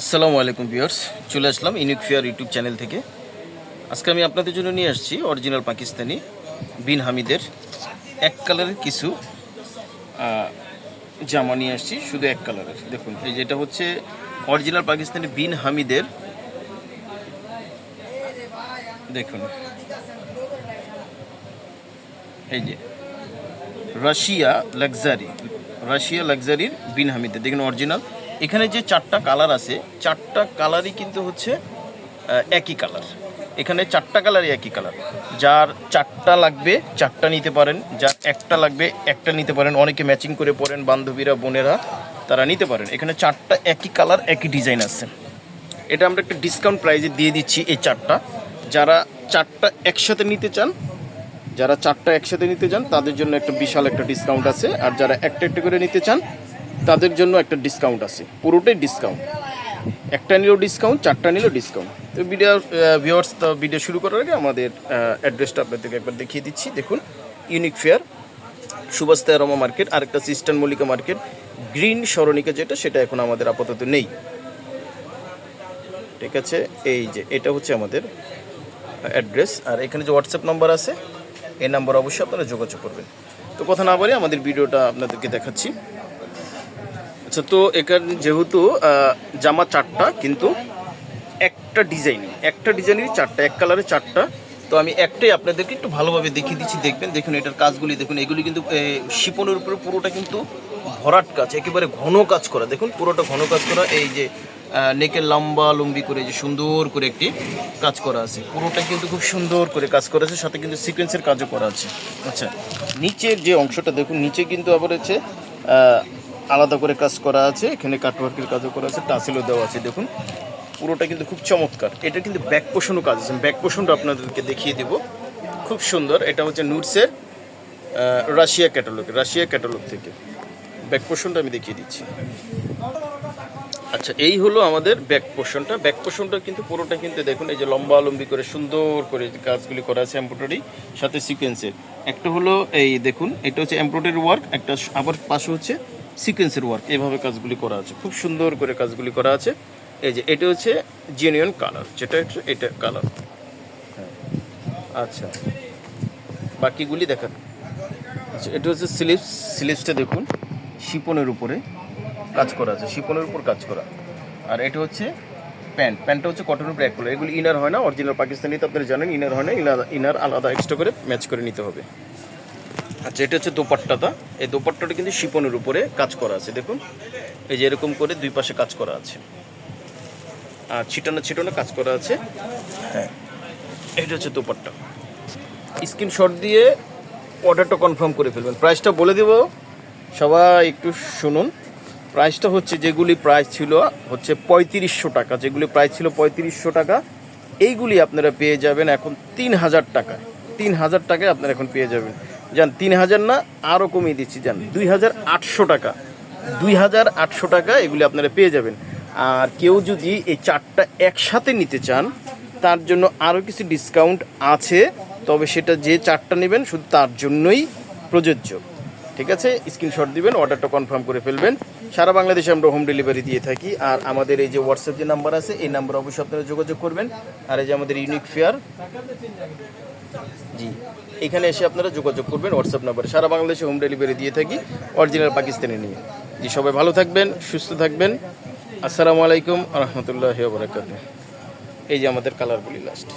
আসসালামু আলাইকুম ভিউয়ার্স, চলে আসলাম ইউনিক ফেয়ার ইউটিউব চ্যানেল থেকে। আজকে আমি আপনাদের জন্য নিয়ে আসছি অরিজিনাল পাকিস্তানি বিন হামিদের এক কালারের কিছু জামা নিয়ে আসছি, শুধু এক কালারের। দেখুন, এই যেটা হচ্ছে অরিজিনাল পাকিস্তানি বিন হামিদের। দেখুন, এই যে রাশিয়া লাক্সারি রাশিয়া লাক্সারির বিন হামিদের। দেখুন অরিজিনাল এখানে যে চারটা কালার আছে, চারটা কালারই কিন্তু হচ্ছে একই কালার এখানে চারটা কালারই একই কালার যার চারটা লাগবে, চারটা নিতে পারেন। যার একটা লাগবে, একটা নিতে পারেন। অনেকে ম্যাচিং করে পরেন, বান্ধবীরা, বোনেরা, তারা নিতে পারেন। এখানে চারটা একই কালার একই ডিজাইন আছে। এটা আমরা একটা ডিসকাউন্ট প্রাইজে দিয়ে দিচ্ছি এই চারটা। যারা চারটা একসাথে নিতে চান, যারা চারটা একসাথে নিতে চান, তাদের জন্য একটা বিশাল একটা ডিসকাউন্ট আছে। আর যারা একটা একটা করে নিতে চান তাদের জন্য একটা ডিসকাউন্ট আছে। পুরোটাই ডিসকাউন্ট একটা নিলেও ডিসকাউন্ট চারটা নিলেও ডিসকাউন্ট তো ভিডিও ভিউয়ার্স তো ভিডিও শুরু করার আগে আমাদের অ্যাড্রেসটা আপনাদেরকে একবার দেখিয়ে দিচ্ছি। দেখুন Unique Fair Subhash Rama market আর একটা সিস্টান মল্লিকা মার্কেট গ্রিন সরণিকা যেটা, সেটা এখন আমাদের আপাতত নেই। ঠিক আছে? এই যে, এটা হচ্ছে আমাদের অ্যাড্রেস আর এখানে যে হোয়াটসঅ্যাপ নাম্বার আছে, এই নাম্বার অবশ্যই আপনারা যোগাযোগ করবেন। তো কথা না বলে আমাদের ভিডিওটা আপনাদেরকে দেখাচ্ছি। আচ্ছা তো এখানে যেহেতু জামা চারটা, কিন্তু একটা ডিজাইনই একটা ডিজাইনেরই চারটা, এক কালারের চারটা। তো আমি একটাই আপনাদেরকে একটু ভালোভাবে দেখিয়ে দিচ্ছি, দেখবেন, দেখুন এটার কাজগুলি, দেখুন, এগুলি কিন্তু শিপনের উপরে পুরোটা কিন্তু ভরাট কাজ, একেবারে ঘন কাজ করা। দেখুন, পুরোটা ঘন কাজ করা, এই যে নেকের লম্বা লম্বি করে যে সুন্দর করে একটি কাজ করা আছে। পুরোটা কিন্তু খুব সুন্দর করে কাজ করা আছে, সাথে কিন্তু সিকোয়েন্সের কাজও করা আছে। আচ্ছা নিচের যে অংশটা, দেখুন, নিচে কিন্তু আবার হচ্ছে আলাদা করে কাজ করা আছে, এখানে কাটওয়ার্কের কাজও করা আছে, টাসেলও দেওয়া আছে, দেখুন। পুরোটা কিন্তু খুব চমৎকার। এটা কিন্তু ব্যাক পোষণও কাজ আছে। ব্যাক পোষণটা আপনাদেরকে দেখিয়ে দেব। খুব সুন্দর। এটা হচ্ছে নুটসের রাশিয়া ক্যাটালগ রাশিয়া ক্যাটালগ থেকে। ব্যাক পোষণটা আমি দেখিয়ে দিচ্ছি। আচ্ছা এই হলো আমাদের ব্যাক পোষণটা ব্যাক পোষণটা কিন্তু পুরোটা কিন্তু দেখুন, এই যে লম্বা লম্বি করে সুন্দর করে কাজগুলি করা আছে এমব্রয়ডারি সাথে সিকোয়েন্সের একটা হলো এই, দেখুন, এটা হচ্ছে এমব্রয়ডারি ওয়ার্ক একটা আবার পাশে হচ্ছে সিকোয়েন্সের ওয়ার্ক এইভাবে কাজগুলি করা আছে। খুব সুন্দর করে কাজগুলি করা আছে। এই যে, এটা হচ্ছে জেনুইন কালার যেটা হচ্ছে এটা কালার আচ্ছা। বাকিগুলি দেখান। আচ্ছা এটা হচ্ছে স্লিপস স্লিপসটা দেখুন। শিপনের উপরে কাজ করা আছে, শিপনের উপর কাজ করা। আর এটা হচ্ছে প্যান্ট প্যান্টটা হচ্ছে কটনের এক কালার এগুলি ইনার হয় না অরিজিনাল পাকিস্তানি তো আপনারা জানেন ইনার হয় না ইনার আলাদা এক্সট্রা করে ম্যাচ করে নিতে হবে। আচ্ছা এটা হচ্ছে দোপাট্টাটা এই দোপাট্টাটা কিন্তু শিপনের উপরে কাজ করা আছে দেখুন। এই যে এরকম করে দুই পাশে কাজ করা আছে। আর ছিটানো ছিটানো কাজ করা আছে। হ্যাঁ। এটা হচ্ছে দোপাট্টা। স্ক্রিনশট দিয়ে অর্ডারটা কনফার্ম করে ফেলবেন। প্রাইসটা বলে দেব সবাই একটু শুনুন। প্রাইসটা হচ্ছে যেগুলি প্রাইস ছিল হচ্ছে পঁয়ত্রিশশো টাকা। যেগুলি প্রাইস ছিল পঁয়ত্রিশশো টাকা এইগুলি আপনারা পেয়ে যাবেন এখন তিন হাজার টাকা তিন হাজার টাকায় আপনারা এখন পেয়ে যাবেন। যান তিন হাজার না আরও কমিয়ে দিচ্ছি যান দুই হাজার আটশো টাকা। দুই হাজার আটশো টাকা এগুলি আপনারা পেয়ে যাবেন। আর কেউ যদি এই চারটা একসাথে নিতে চান, তার জন্য আরও কিছু ডিসকাউন্ট আছে, তবে সেটা যে চারটা নেবেন, শুধু তার জন্যই প্রযোজ্য। ঠিক আছে? স্ক্রিনশট দিবেন অর্ডারটা কনফার্ম করে ফেলবেন। সারা বাংলাদেশে আমরা হোম ডেলিভারি দিয়ে থাকি। আর আমাদের এই যে হোয়াটসঅ্যাপ যে নাম্বার আছে, এই নাম্বার অবশ্যই আপনারা যোগাযোগ করবেন। আর এই যে আমাদের ইউনিক ফেয়ার জি। এখানে এসে আপনারা যোগাযোগ করবেন হোয়াটসঅ্যাপ নাম্বারে সারা বাংলাদেশে হোম ডেলিভারি দিয়ে থাকি অরিজিনাল পাকিস্তানি নিয়ে। জি, সবাই ভালো থাকবেন, সুস্থ থাকবেন। আসসালামু আলাইকুম রহমতুল্লাহ বরাকাত এই যে আমাদের কালারগুলি লাস্ট